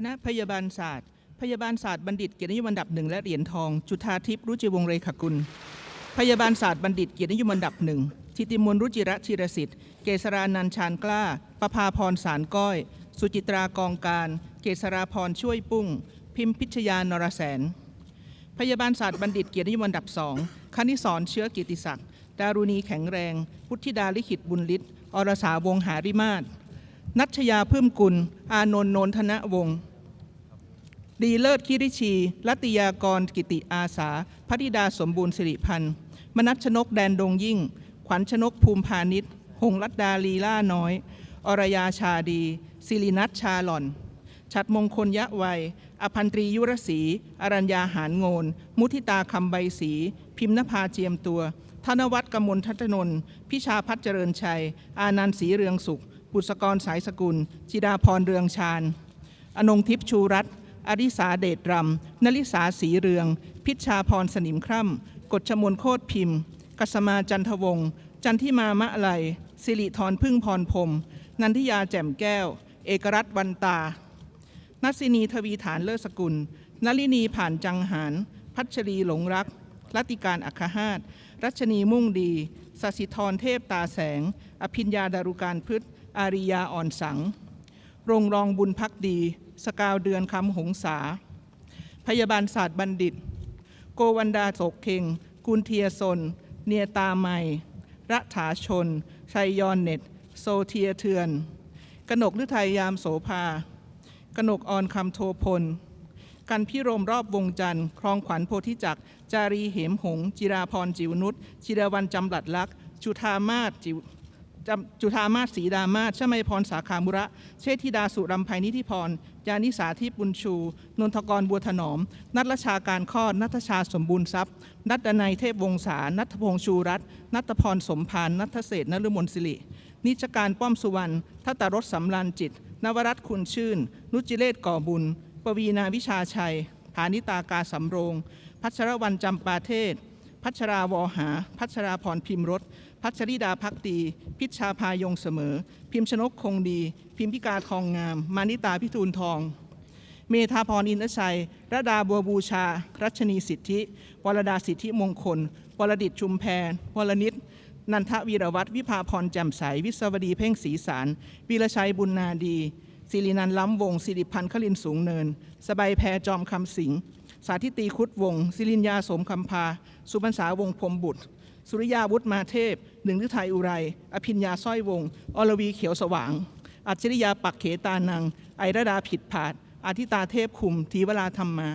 คณะพยาบาลศาสตร์ พยาบาลศาสตร์บัณฑิตเกียรตินิยมอันดับหนึ่งและเหรียญทอง จุธาทิพย์รุจิวงศ์เรขกุล พยาบาลศาสตร์บัณฑิตเกียรตินิยมอันดับหนึ่งทิติมนรุจิระชิรสิทธิ์ เกษรานันชานกล้า ประภาพรสารก้อย สุจิตรากองการ เกษราพรช่วยปุ้ง พิมพิชยานรแสน พยาบาลศาสตร์บัณฑิตเกียรตินิยมอันดับสองคณิสรเชื้อกิติศักดิ์ ดารุณีแข็งแรง พุทธิดาลิขิตบุญฤทธิ์ อรสาวงหาริมาศนัชยาเพึ่มกุล อานนท์โนนทนะวงศ์ ดีเลิศคิริชี รัตยากรกิติอาสาพัธิดาสมบูรณ์สิริพันธ์ มนัชชนกแดนดงยิ่ง ขวัญชนกภูมิพาณิชย์ หงรัตดาลีล่าน้อย อรยาชาดี สิรินัทชาหล่อน ชัดมงคลยะวัย อภันตรียุรศรีอรัญญาหารโงน มุทิตาคำใบศรีพิมพ์นภาเจียมตัว ธนวัฒน์กมลทัตนน พิชาพัฒเจริญชัย อานันต์ศรีเรืองสุขบุษกรสายสกุล จิดาพรเรืองชาญ อนงทิพย์ชูรัตน์ อริสาเดชรำนลิสาสีเรือง พิชชาพรสนิมคร่ำกฎชมนโคตรพิมพ์กสมาจันทวงศ์จันทิมามะไลสิริธรพึ่งพรพรมนันทิยาแจ่มแก้ว เอกรัตน์วันตานัสินีทวีฐานเลิศสกุลนลินีผ่านจังหาร พัชรีหลงรักรัติการอัคหาตรัชนีมุ่งดีสสิธรเทพตาแสง อภิญญาดารุการพฤษอาริยาอ่อนสัง รงรองบุญพักดี สกาวเดือนคำหงษา พยาบาลศาสตร์บัณฑิต โกวันดาโศกเข่งกุลเทียสน เนียตาไมระถาชน ชัยยอนเน็ต โซเทียเทือน กนกฤทัยยามโสภากนกออนคำโทพล กันพิรมรอบวงจันทร์ ครองขวัญโพธิจักร จารีเหมหง จิราพรจิวนุชจิรวันจำหลัดลักษ์จุธามาศจิว จุธามาศศรีดามาศชมัยพรสาขามุระ เชษฐิดาสุรำไพนิธิพร ยานิสาทิพย์บุญชู นนทกรบัวถนอม นัทรชาการคลอดนัทชาสมบูรณ์ทรัพย์ นัทดนัยเทพวงศา นัทพงษ์ชูรัตน์นัทพรสมพานนัทเศษนฤมลสิริ นิจการป้อมสุวรรณทัตตรสสำรานจิต นวรัตคุณชื่น นุจิเลศก่อบุญ ปวีนาวิชาชัยฐานิตากาสำโรง พัชรวันจำปาเทศ พัชราวอหา พัชราพรพิมรส พัชริดาพักดี พิชชาพายงเสมอ พิมพ์ชนกคงดี พิมพิกาทองงาม มานิตาพิทูลทอง เมธาพรอินทชัยระดาบัวบูชา รัชนีสิทธิวรดาสิทธิมงคลวรดิตชุมแพรวรนิตนันทวีรวัตรวิภาพรแจ่มใส วิศวดีเพ่งศรีสารวีรชัยบุญนาดีสิรินันล้ำวงสิริพันธ์คลินสูงเนิน สบายแพรจอมคำสิง สาธิตีคุดวง สิรินยาสมคำพา สุบรรษาวงพรมบุตร สุริยาวุฒมาเทพ หนึ่งฤทัยอุไร อภิญญาสร้อยวง อรวีเขียวสว่าง อัจฉริยาปักเขตานัง ไอระดาผิดผาดอาทิตาเทพคุมทีวราธรรมมา